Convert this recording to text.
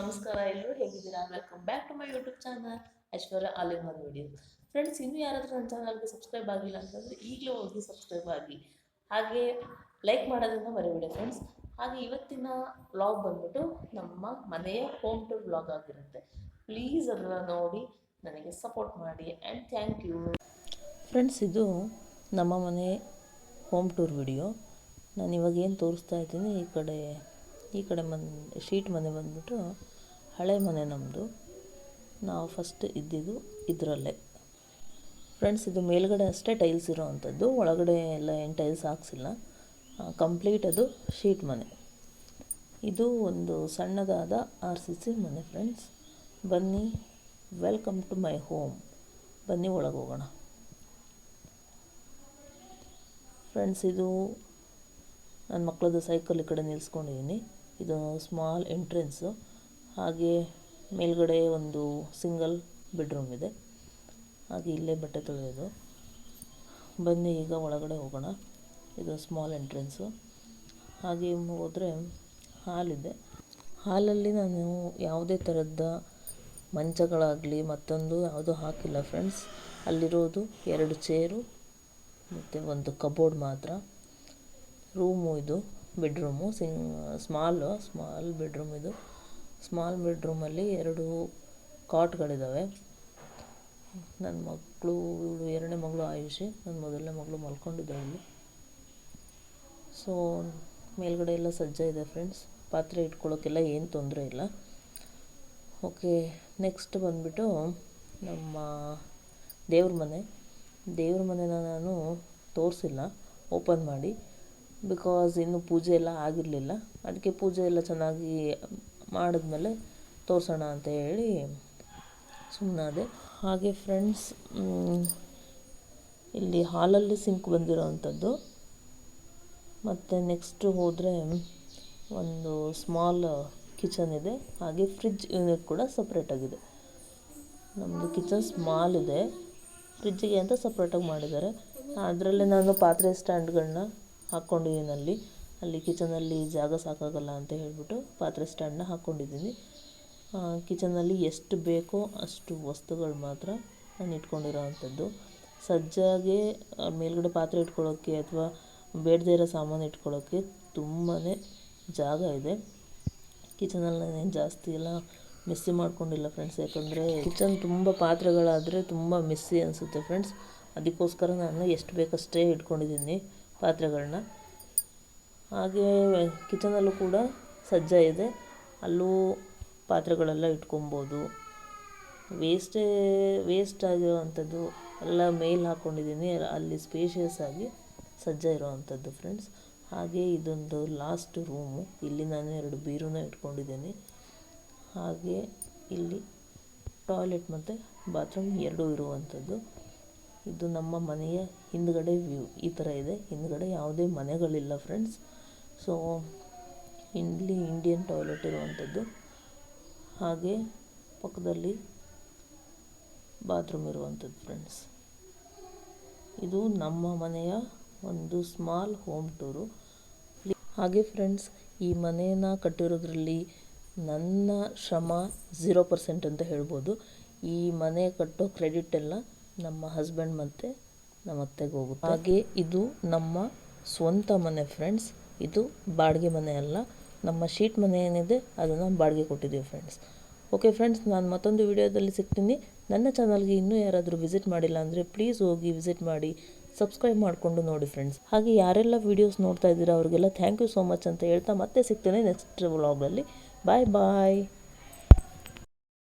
ನಮಸ್ಕಾರ ಎಲ್ಲರೂ ಹೇಗಿದ್ದೀರಾ? Welcome back to my YouTube channel Aishwarya all in one video friends ಇನ್ನೂ ಯಾರಾದರೂ ನನ್ನ ಚಾನಲ್ಗೆ ಸಬ್ಸ್ಕ್ರೈಬ್ ಆಗಿಲ್ಲ ಅಂತಂದರೆ ಈಗಲೇ ಹೋಗಿ ಸಬ್ಸ್ಕ್ರೈಬ್ ಆಗಿ. ಹಾಗೆ ಲೈಕ್ ಮಾಡೋದನ್ನ ಮರಿಬೇಡಿ ಫ್ರೆಂಡ್ಸ್ ಹಾಗೆ ಇವತ್ತಿನ ವ್ಲಾಗ್ ಬಂದ್ಬಿಟ್ಟು ನಮ್ಮ ಮನೆಯ ಹೋಮ್ ಟೂರ್ ವ್ಲಾಗ್ ಆಗಿರುತ್ತೆ. ಪ್ಲೀಸ್ ಅದನ್ನು ನೋಡಿ, ನನಗೆ ಸಪೋರ್ಟ್ ಮಾಡಿ ಆ್ಯಂಡ್ ಥ್ಯಾಂಕ್ ಯು ಫ್ರೆಂಡ್ಸ್ ಇದು ನಮ್ಮ ಮನೆ ಹೋಮ್ ಟೂರ್ ವಿಡಿಯೋ ನಾನು ಇವಾಗ ಏನು ತೋರಿಸ್ತಾ ಇದ್ದೀನಿ, ಈ ಕಡೆ ಈ ಕಡೆ ಮನ್ ಶೀಟ್ ಮನೆ ಬಂದ್ಬಿಟ್ಟು ಹಳೆ ಮನೆ ನಮ್ಮದು ನಾವು ಫಸ್ಟ್ ಇದ್ದಿದ್ದು ಇದರಲ್ಲೇ. ಫ್ರೆಂಡ್ಸ್ ಇದು ಮೇಲ್ಗಡೆ ಅಷ್ಟೇ ಟೈಲ್ಸ್ ಇರೋವಂಥದ್ದು ಒಳಗಡೆ ಎಲ್ಲ ಏನು ಟೈಲ್ಸ್ ಹಾಕ್ಸಿಲ್ಲ. ಕಂಪ್ಲೀಟ್ ಅದು ಶೀಟ್ ಮನೆ. ಇದು ಒಂದು ಸಣ್ಣದಾದ ಆರ್ ಸಿ ಸಿ ಮನೆ ಫ್ರೆಂಡ್ಸ್ ಬನ್ನಿ ವೆಲ್ಕಮ್ ಟು ಮೈ ಹೋಮ್ ಬನ್ನಿ ಒಳಗೆ ಹೋಗೋಣ. ಫ್ರೆಂಡ್ಸ್ ಇದು ನನ್ನ ಮಕ್ಕಳದ್ದು ಸೈಕಲ್ ಈ ಕಡೆ ನಿಲ್ಲಿಸ್ಕೊಂಡಿದ್ದೀನಿ ಇದು ಸ್ಮಾಲ್ ಎಂಟ್ರೆನ್ಸು ಹಾಗೆ ಮೇಲ್ಗಡೆ ಒಂದು ಸಿಂಗಲ್ ಬೆಡ್ರೂಮ್ ಇದೆ. ಹಾಗೆ ಇಲ್ಲೇ ಬಟ್ಟೆ ತೊಳೆಯೋದು. ಬನ್ನಿ, ಈಗ ಒಳಗಡೆ ಹೋಗೋಣ. ಇದು ಸ್ಮಾಲ್ ಎಂಟ್ರೆನ್ಸು. ಹಾಗೆ ಹೋದರೆ ಹಾಲಿದೆ ಹಾಲಲ್ಲಿ ನಾನು ಯಾವುದೇ ಥರದ ಮಂಚಗಳಾಗಲಿ ಮತ್ತೊಂದು ಯಾವುದೂ ಹಾಕಿಲ್ಲ ಫ್ರೆಂಡ್ಸ್. ಅಲ್ಲಿರೋದು ಎರಡು ಚೇರು ಮತ್ತು ಒಂದು ಕಬೋರ್ಡ್ ಮಾತ್ರ. ರೂಮು ಇದು, ಬೆಡ್ರೂಮು. ಸಿಂಗ್, ಸ್ಮಾಲು, ಸ್ಮಾಲ್ ಬೆಡ್ರೂಮ್ ಇದು. ಸ್ಮಾಲ್ ಬೆಡ್ರೂಮಲ್ಲಿ ಎರಡು ಕಾಟ್ಗಳಿದ್ದಾವೆ ನನ್ನ ಮಕ್ಕಳು ಇವಳು ಎರಡನೇ ಮಗಳು ಆಯುಷಿ ನನ್ನ ಮೊದಲನೇ ಮಗಳು ಮಲ್ಕೊಂಡಿದ್ದಾಳೆ. ಇಲ್ಲಿ ಸೊ ಮೇಲ್ಗಡೆ ಎಲ್ಲ ಸಜ್ಜ ಇದೆ ಫ್ರೆಂಡ್ಸ್ ಪಾತ್ರೆ ಇಟ್ಕೊಳ್ಳೋಕ್ಕೆಲ್ಲ ಏನು ತೊಂದರೆ ಇಲ್ಲ. ಓಕೆ ನೆಕ್ಸ್ಟ್ ಬಂದುಬಿಟ್ಟು ನಮ್ಮ ದೇವ್ರ ಮನೆ. ದೇವ್ರ ಮನೆನ ನಾನು ತೋರಿಸಿಲ್ಲ ಓಪನ್ ಮಾಡಿ. ಬಿಕಾಸ್ ಇನ್ನೂ ಪೂಜೆ ಎಲ್ಲ ಆಗಿರಲಿಲ್ಲ. ಅದಕ್ಕೆ ಪೂಜೆ ಎಲ್ಲ ಚೆನ್ನಾಗಿ ಮಾಡಿದ್ಮೇಲೆ ತೋರಿಸೋಣ ಅಂತ ಹೇಳಿ ಸುಮ್ಮನಾದೆ ಹಾಗೆ ಫ್ರೆಂಡ್ಸ್ ಇಲ್ಲಿ ಹಾಲಲ್ಲಿ ಸಿಂಕ್ ಬಂದಿರೋವಂಥದ್ದು ಮತ್ತು ನೆಕ್ಸ್ಟು ಹೋದರೆ ಒಂದು ಸ್ಮಾಲ್ ಕಿಚನ್ ಇದೆ. ಹಾಗೆ ಫ್ರಿಜ್ ಯೂನಿಟ್ ಕೂಡ ಸಪ್ರೇಟಾಗಿದೆ ನಮ್ಮದು ಕಿಚನ್ ಸ್ಮಾಲ್ ಇದೆ. ಫ್ರಿಜ್ಜಿಗೆ ಅಂತ ಸಪ್ರೇಟಾಗಿ ಮಾಡಿದ್ದಾರೆ? ಅದರಲ್ಲಿ ನಾನು ಪಾತ್ರೆ ಸ್ಟ್ಯಾಂಡ್ಗಳನ್ನ ಹಾಕ್ಕೊಂಡಿದ್ದೀನಿ ಅಲ್ಲಿ. ಅಲ್ಲಿ ಕಿಚನಲ್ಲಿ ಜಾಗ ಸಾಕಾಗಲ್ಲ ಅಂತ ಹೇಳಿಬಿಟ್ಟು ಪಾತ್ರೆ ಸ್ಟ್ಯಾಂಡನ್ನ ಹಾಕ್ಕೊಂಡಿದ್ದೀನಿ ಕಿಚನಲ್ಲಿ ಎಷ್ಟು ಬೇಕೋ ಅಷ್ಟು ವಸ್ತುಗಳು ಮಾತ್ರ ನಾನು ಇಟ್ಕೊಂಡಿರೋ ಅಂಥದ್ದು. ಸಜ್ಜಾಗೆ ಮೇಲ್ಗಡೆ ಪಾತ್ರೆ ಇಟ್ಕೊಳ್ಳೋಕ್ಕೆ ಅಥವಾ ಬೇಡದೇ ಇರೋ ಸಾಮಾನು ಇಟ್ಕೊಳ್ಳೋಕ್ಕೆ ತುಂಬಾ ಜಾಗ ಇದೆ. ಕಿಚನಲ್ಲಿ ನಾನೇನು ಜಾಸ್ತಿ ಎಲ್ಲ ಮಿಸ್ಸಿ ಮಾಡ್ಕೊಂಡಿಲ್ಲ ಫ್ರೆಂಡ್ಸ್, ಯಾಕಂದರೆ ಕಿಚನ್ ತುಂಬ ಪಾತ್ರೆಗಳಾದರೆ ತುಂಬ ಮಿಸ್ಸಿ ಅನಿಸುತ್ತೆ ಫ್ರೆಂಡ್ಸ್. ಅದಕ್ಕೋಸ್ಕರ ನಾನು ಎಷ್ಟು ಬೇಕಷ್ಟೇ ಇಟ್ಕೊಂಡಿದ್ದೀನಿ ಪಾತ್ರೆಗಳನ್ನ ಹಾಗೆ ಕಿಚನಲ್ಲೂ ಕೂಡ ಸಜ್ಜ ಇದೆ. ಅಲ್ಲೂ ಪಾತ್ರೆಗಳೆಲ್ಲ ಇಟ್ಕೊಬೋದು. ವೇಸ್ಟೇ ವೇಸ್ಟ್ ಆಗಿರೋವಂಥದ್ದು ಎಲ್ಲ ಮೇಲೆ ಹಾಕ್ಕೊಂಡಿದ್ದೀನಿ ಅಲ್ಲಿ ಸ್ಪೇಷಿಯಸ್ ಆಗಿ ಸಜ್ಜ ಇರೋವಂಥದ್ದು ಫ್ರೆಂಡ್ಸ್ ಹಾಗೆ ಇದೊಂದು ಲಾಸ್ಟ್ ರೂಮು ಇಲ್ಲಿ ನಾನು ಎರಡು ಬೀರೂನ ಇಟ್ಕೊಂಡಿದ್ದೀನಿ. ಹಾಗೆ ಇಲ್ಲಿ ಟಾಯ್ಲೆಟ್ ಮತ್ತು ಬಾತ್ರೂಮ್ ಎರಡೂ ಇರುವಂಥದ್ದು. ಇದು ನಮ್ಮ ಮನೆಯ ಹಿಂದ್ಗಡೆ ವ್ಯೂ ಈ ಥರ ಇದೆ. ಹಿಂದ್ಗಡೆ ಯಾವುದೇ ಮನೆಗಳಿಲ್ಲ ಫ್ರೆಂಡ್ಸ್ ಸೊ ಇಲ್ಲಿ ಇಂಡಿಯನ್ ಟಾಯ್ಲೆಟ್ ಇರುವಂಥದ್ದು. ಹಾಗೆ ಪಕ್ಕದಲ್ಲಿ ಬಾತ್ರೂಮ್ ಇರುವಂಥದ್ದು ಫ್ರೆಂಡ್ಸ್ ಇದು ನಮ್ಮ ಮನೆಯ ಒಂದು ಸ್ಮಾಲ್ ಹೋಮ್ ಟೂರು ಹಾಗೆ ಫ್ರೆಂಡ್ಸ್ ಈ ಮನೆಯನ್ನು ಕಟ್ಟಿರೋದ್ರಲ್ಲಿ ನನ್ನ ಶ್ರಮ ಝೀರೋ ಪರ್ಸೆಂಟ್ ಅಂತ ಹೇಳ್ಬೋದು. ಈ ಮನೆ ಕಟ್ಟೋ ಕ್ರೆಡಿಟ್ ಎಲ್ಲ ನಮ್ಮ ಹಸ್ಬೆಂಡ್ ಮತ್ತು ನಮ್ಮ ಅತ್ತೆಗೆ ಹೋಗುತ್ತೆ. ಹಾಗೆ ಇದು ನಮ್ಮ ಸ್ವಂತ ಮನೆ ಫ್ರೆಂಡ್ಸ್ ಇದು ಬಾಡಿಗೆ ಮನೆ ಅಲ್ಲ. ನಮ್ಮ ಶೀಟ್ ಮನೆ ಏನಿದೆ ಅದನ್ನು ಬಾಡಿಗೆ ಕೊಟ್ಟಿದ್ದೀವಿ ಫ್ರೆಂಡ್ಸ್ ಓಕೆ ಫ್ರೆಂಡ್ಸ್ ನಾನು ಮತ್ತೊಂದು ವಿಡಿಯೋದಲ್ಲಿ ಸಿಗ್ತೀನಿ. ನನ್ನ ಚಾನಲ್ಗೆ ಇನ್ನೂ ಯಾರಾದರೂ ವಿಸಿಟ್ ಮಾಡಿಲ್ಲ ಅಂದರೆ ಪ್ಲೀಸ್ ಹೋಗಿ ವಿಸಿಟ್ ಮಾಡಿ ಸಬ್ಸ್ಕ್ರೈಬ್ ಮಾಡಿಕೊಂಡು ನೋಡಿ ಫ್ರೆಂಡ್ಸ್ ಹಾಗೆ ಯಾರೆಲ್ಲ ವೀಡಿಯೋಸ್ ನೋಡ್ತಾ ಇದ್ದೀರಾ, ಅವರಿಗೆಲ್ಲ ಥ್ಯಾಂಕ್ ಯು ಸೋ ಮಚ್ ಅಂತ ಹೇಳ್ತಾ ಮತ್ತೆ ಸಿಗ್ತೇನೆ ನೆಕ್ಸ್ಟ್ ವ್ಲಾಗಲ್ಲಿ ಬಾಯ್ ಬಾಯ್